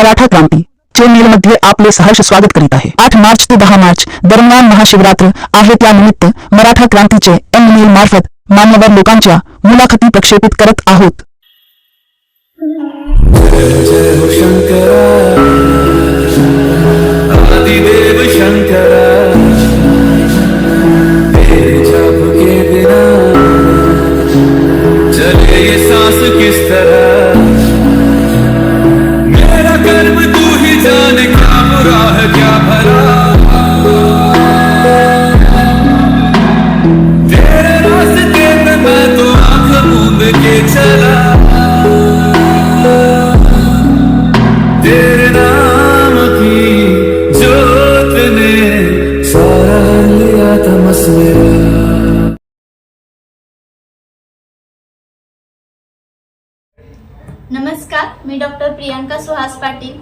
मराठा क्रांती चेन्नई मध्ये आपले सहर्ष स्वागत करीत आहे. आठ मार्च ते दहा मार्च दरम्यान महाशिवरात्र आहे त्यानिमित्त मराठा क्रांतीचे एम मेल मार्फत मान्यवर लोकांच्या मुलाखती प्रक्षेपित करत आहोत. सारा लिया नमस्कार मी डॉक्टर प्रियांका सुहास पाटील.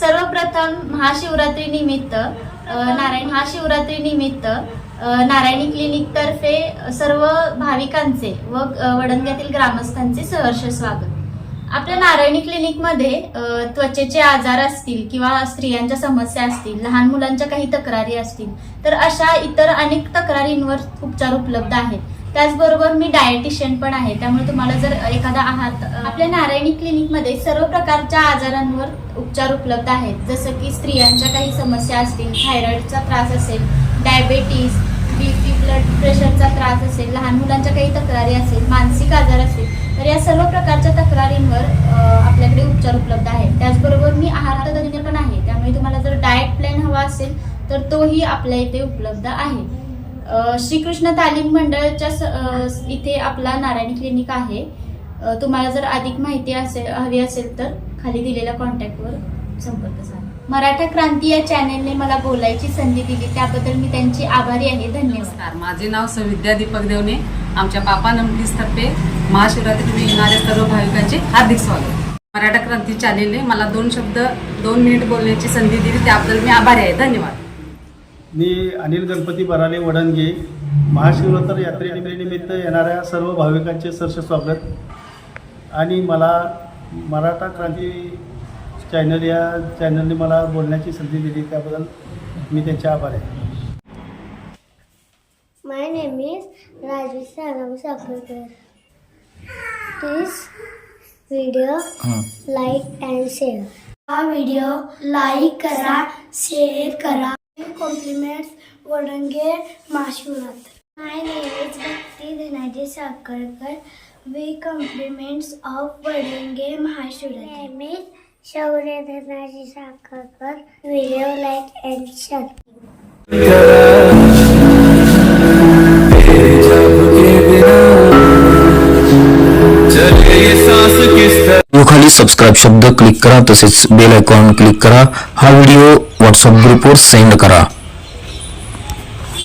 सर्वप्रथम महाशिवरात्री निमित्त नारायण महाशिवरात्री निमित्त नारायणी क्लिनिक तर्फे सर्व भाविकांचे व वडणग्यातील वडंग्यातील ग्रामस्थांचे सहर्ष स्वागत. आपल्या नारायणी क्लिनिकमध्ये त्वचेचे आजार असतील किंवा स्त्रियांच्या समस्या असतील लहान मुलांच्या काही तक्रारी असतील तर अशा इतर अनेक तक्रारींवर उपचार उपलब्ध आहेत. त्याचबरोबर मी डायटिशियन पण आहे त्यामुळे तुम्हाला जर एखादा आहात आपल्या नारायणी क्लिनिकमध्ये सर्व प्रकारच्या आजारांवर उपचार उपलब्ध आहेत. जसं की स्त्रियांच्या काही समस्या असतील थायरॉइडचा त्रास असेल डायबेटीस बीपी ब्लड प्रेशरचा त्रास असेल लहान मुलांच्या काही तक्रारी असेल मानसिक आजार असेल तर या सर्व प्रकारच्या तक्रारींवर अ, आपल्याकडे उपचार उपलब्ध आहेत. त्याचबरोबर मी आहार तज्ज्ञ पण आहे. त्यामुळे तुम्हाला जर डाएट प्लॅन हवा असेल तर तोही आपल्या इथे उपलब्ध आहे. श्रीकृष्ण तालीम मंडळाच्या स- इथे आपला नारायणी क्लिनिक आहे. तुम्हाला जर अधिक माहिती असेल हवी असेल तर खाली दिलेल्या कॉन्टॅक्टवर संपर्क साधा. मराठा क्रांती या चॅनेलने मला बोलायची संधी दिली. त्याबद्दल मी त्यांची आभारी आहे. धन्यवाद. माझे नाव सविद्या दीपक देवने. आमच्या पापा नमकीस्तर्फे महाशिवरात्री येणाऱ्या सर्व भाविकांचे हार्दिक स्वागत. मराठा क्रांती चॅनेलने मला दोन शब्द दोन मिनिट बोलण्याची संधी दिली त्याबद्दल मी आभारी आहे. धन्यवाद. मी अनिल गणपती बराले वडणगे. महाशिवरात्र यात्रेनिमित्त येणाऱ्या सर्व भाविकांचे सरस स्वागत. आणि मला मराठा क्रांती चॅनल या चॅनलने मला बोलण्याची संधी दिली त्याबद्दल मी त्यांचे आभार आहे. My name is Rajvi Sanam Video like and share. हा व्हिडिओ लाईक करा शेअर करा. Compliments वडंगे Mahashivratra my name is Bhakti Dhanaji Sakharkar we compliments of वडंगे Mahashivratra name is Shaurya Dhanaji Sakharkar video like and share तरह खाली subscribe शब्द click करा तसेच bell icon click करा. हा व्हिडिओ व्हॉट्सअप ग्रुपवर सेंड करा.